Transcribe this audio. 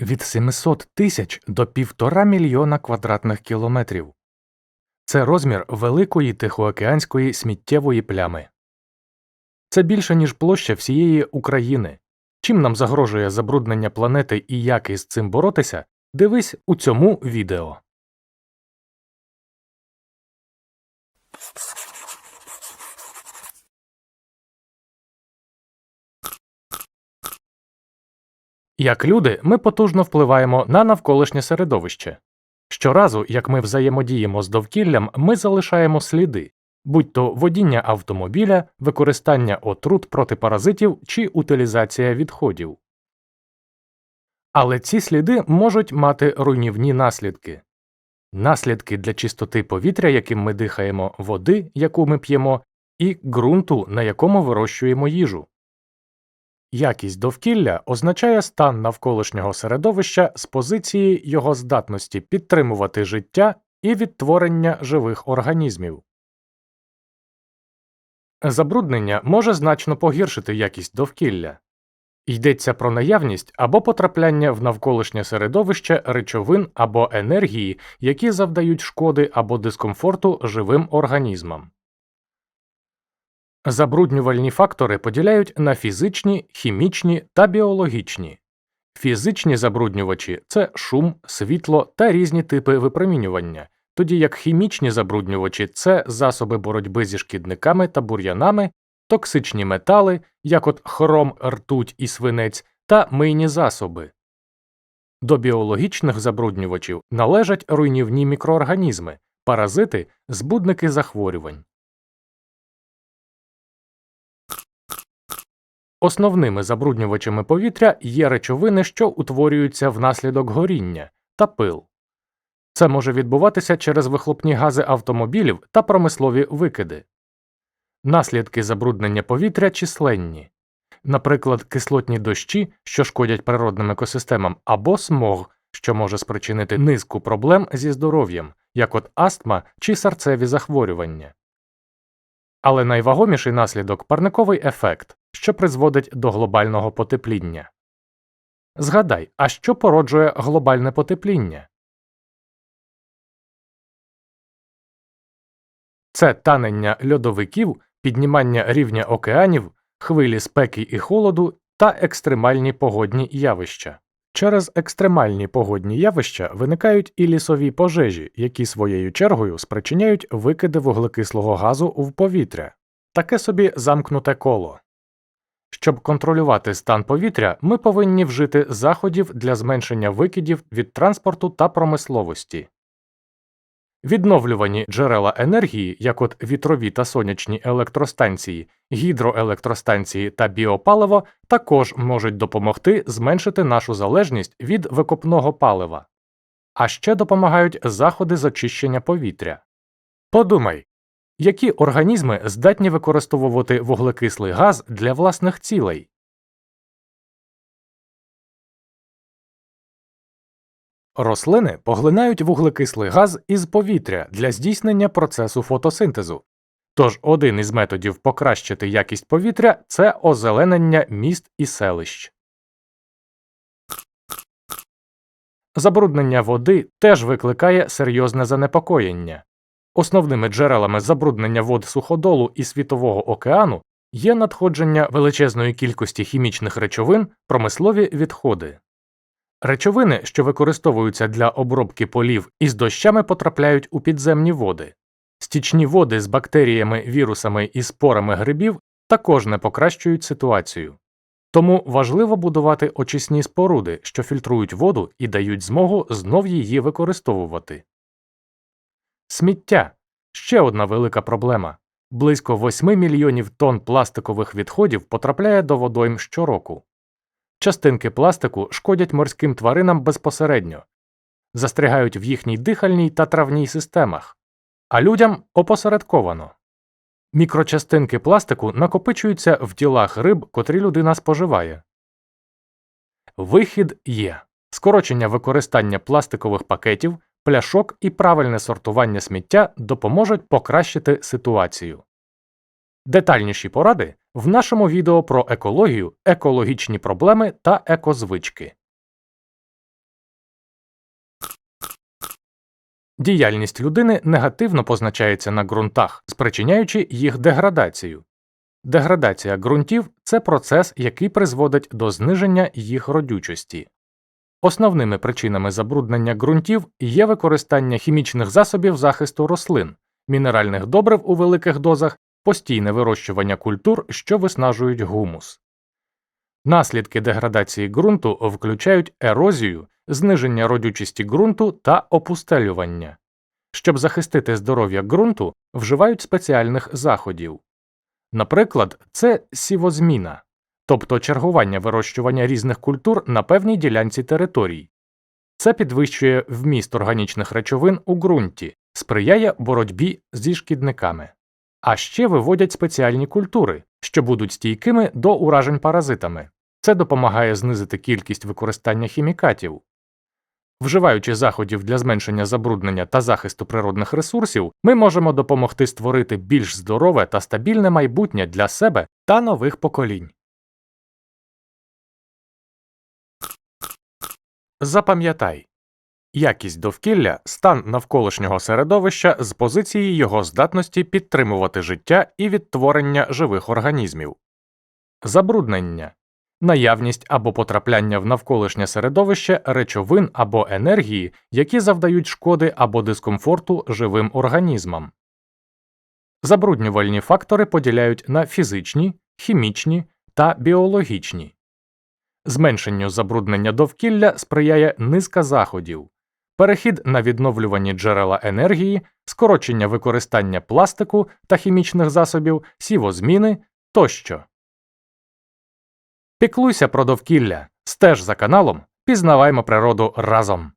від 700 тисяч до півтора мільйона квадратних кілометрів. Це розмір великої тихоокеанської сміттєвої плями. Це більше, ніж площа всієї України. Чим нам загрожує забруднення планети і як із цим боротися, дивись у цьому відео. Як люди, ми потужно впливаємо на навколишнє середовище. Щоразу, як ми взаємодіємо з довкіллям, ми залишаємо сліди, будь то водіння автомобіля, використання отрут проти паразитів чи утилізація відходів. Але ці сліди можуть мати руйнівні наслідки. Наслідки для чистоти повітря, яким ми дихаємо, води, яку ми п'ємо, і ґрунту, на якому вирощуємо їжу. Якість довкілля означає стан навколишнього середовища з позиції його здатності підтримувати життя і відтворення живих організмів. Забруднення може значно погіршити якість довкілля. Йдеться про наявність або потрапляння в навколишнє середовище речовин або енергії, які завдають шкоди або дискомфорту живим організмам. Забруднювальні фактори поділяють на фізичні, хімічні та біологічні. Фізичні забруднювачі це шум, світло та різні типи випромінювання, тоді як хімічні забруднювачі це засоби боротьби зі шкідниками та бур'янами, токсичні метали, як от хром, ртуть і свинець, та мийні засоби. До біологічних забруднювачів належать руйнівні мікроорганізми, паразити, збудники захворювань. Основними забруднювачами повітря є речовини, що утворюються внаслідок горіння та пил. Це може відбуватися через вихлопні гази автомобілів та промислові викиди. Наслідки забруднення повітря численні, наприклад, кислотні дощі, що шкодять природним екосистемам, або смог, що може спричинити низку проблем зі здоров'ям, як от астма чи серцеві захворювання. Але найвагоміший наслідок парниковий ефект, що призводить до глобального потепління. Згадай, а що породжує глобальне потепління? Це танення льодовиків, піднімання рівня океанів, хвилі спеки і холоду та екстремальні погодні явища. Через екстремальні погодні явища виникають і лісові пожежі, які своєю чергою спричиняють викиди вуглекислого газу в повітря, таке собі замкнуте коло. Щоб контролювати стан повітря, ми повинні вжити заходів для зменшення викидів від транспорту та промисловості. Відновлювані джерела енергії, як от вітрові та сонячні електростанції, гідроелектростанції та біопаливо, також можуть допомогти зменшити нашу залежність від викопного палива, а ще допомагають заходи з очищення повітря. Подумай, які організми здатні використовувати вуглекислий газ для власних цілей? Рослини поглинають вуглекислий газ із повітря для здійснення процесу фотосинтезу. Тож один із методів покращити якість повітря це озеленення міст і селищ. Забруднення води теж викликає серйозне занепокоєння. Основними джерелами забруднення вод суходолу і Світового океану є надходження величезної кількості хімічних речовин, промислові відходи. Речовини, що використовуються для обробки полів із дощами, потрапляють у підземні води. Стічні води з бактеріями, вірусами і спорами грибів також не покращують ситуацію. Тому важливо будувати очисні споруди, що фільтрують воду і дають змогу знов її використовувати. Сміття ще одна велика проблема. Близько 8 мільйонів тонн пластикових відходів потрапляє до водойм щороку. Частинки пластику шкодять морським тваринам безпосередньо, застрягають в їхній дихальній та травній системах, а людям опосередковано. Мікрочастинки пластику накопичуються в тілах риб, котрі людина споживає. Вихід є скорочення використання пластикових пакетів, пляшок і правильне сортування сміття допоможуть покращити ситуацію. Детальніші поради в нашому відео про екологію, екологічні проблеми та екозвички. Діяльність людини негативно позначається на ґрунтах, спричиняючи їх деградацію. Деградація ґрунтів це процес, який призводить до зниження їх родючості. Основними причинами забруднення ґрунтів є використання хімічних засобів захисту рослин, мінеральних добрив у великих дозах, постійне вирощування культур, що виснажують гумус. Наслідки деградації ґрунту включають ерозію, зниження родючості ґрунту та опустелювання. Щоб захистити здоров'я ґрунту, вживають спеціальних заходів. Наприклад, це сівозміна, тобто чергування вирощування різних культур на певній ділянці територій. Це підвищує вміст органічних речовин у ґрунті, сприяє боротьбі зі шкідниками. А ще виводять спеціальні культури, що будуть стійкими до уражень паразитами. Це допомагає знизити кількість використання хімікатів. Вживаючи заходів для зменшення забруднення та захисту природних ресурсів, ми можемо допомогти створити більш здорове та стабільне майбутнє для себе та нових поколінь. Запам'ятай якість довкілля стан навколишнього середовища з позиції його здатності підтримувати життя і відтворення живих організмів. Забруднення наявність або потрапляння в навколишнє середовище речовин або енергії, які завдають шкоди або дискомфорту живим організмам. Забруднювальні фактори поділяють на фізичні, хімічні та біологічні. Зменшенню забруднення довкілля сприяє низка заходів, перехід на відновлювані джерела енергії, скорочення використання пластику та хімічних засобів, сівозміни тощо. Піклуйся про довкілля, стеж за каналом, пізнаваймо природу разом.